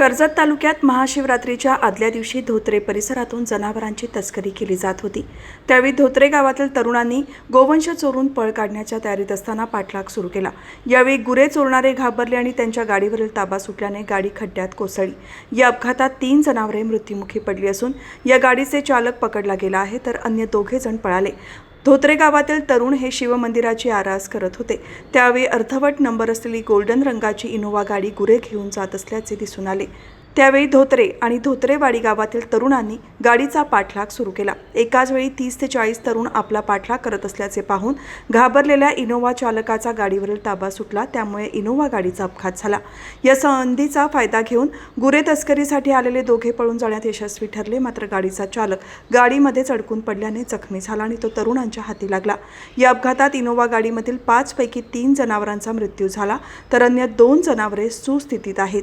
कर्जत तालुक्यात महाशिवरात्रीच्या आदल्या दिवशी धोत्रे परिसरातून जनावरांची तस्करी केली जात होती. त्यावेळी धोत्रे गावातील तरुणांनी गोवंश चोरून पळ काढण्याच्या तयारीत असताना पाठलाग सुरू केला. यावेळी गुरे चोरणारे घाबरले आणि त्यांच्या गाडीवरील ताबा सुटल्याने गाडी खड्ड्यात कोसळली. या अपघातात तीन जनावरे मृत्युमुखी पडली असून या गाडीचे चालक पकडला गेला आहे तर अन्य दोघे जण पळाले. धोत्रे गावातील तरुण हे शिवमंदिराची आरास करत होते. त्यावेळी अर्धवट नंबर असलेली गोल्डन रंगाची इनोवा गाडी गुरे घेऊन जात असल्याचे दिसून आले. त्यावेळी धोत्रे आणि धोत्रेवाडी गावातील तरुणांनी गाडीचा पाठलाग सुरू केला. एकाच वेळी तीस ते चाळीस तरुण आपला पाठलाग करत असल्याचे पाहून घाबरलेल्या इनोवा चालकाचा गाडीवरील ताबा सुटला. त्यामुळे इनोवा गाडीचा अपघात झाला. या संधीचा फायदा घेऊन गुरे तस्करीसाठी आलेले दोघे पळून जाण्यात यशस्वी ठरले. मात्र गाडीचा चालक गाडीमध्येच अडकून पडल्याने जखमी झाला आणि तो तरुणांच्या हाती लागला. या अपघातात इनोवा गाडीमधील पाचपैकी तीन जनावरांचा मृत्यू झाला तर अन्य दोन जनावरे सुस्थितीत आहेत.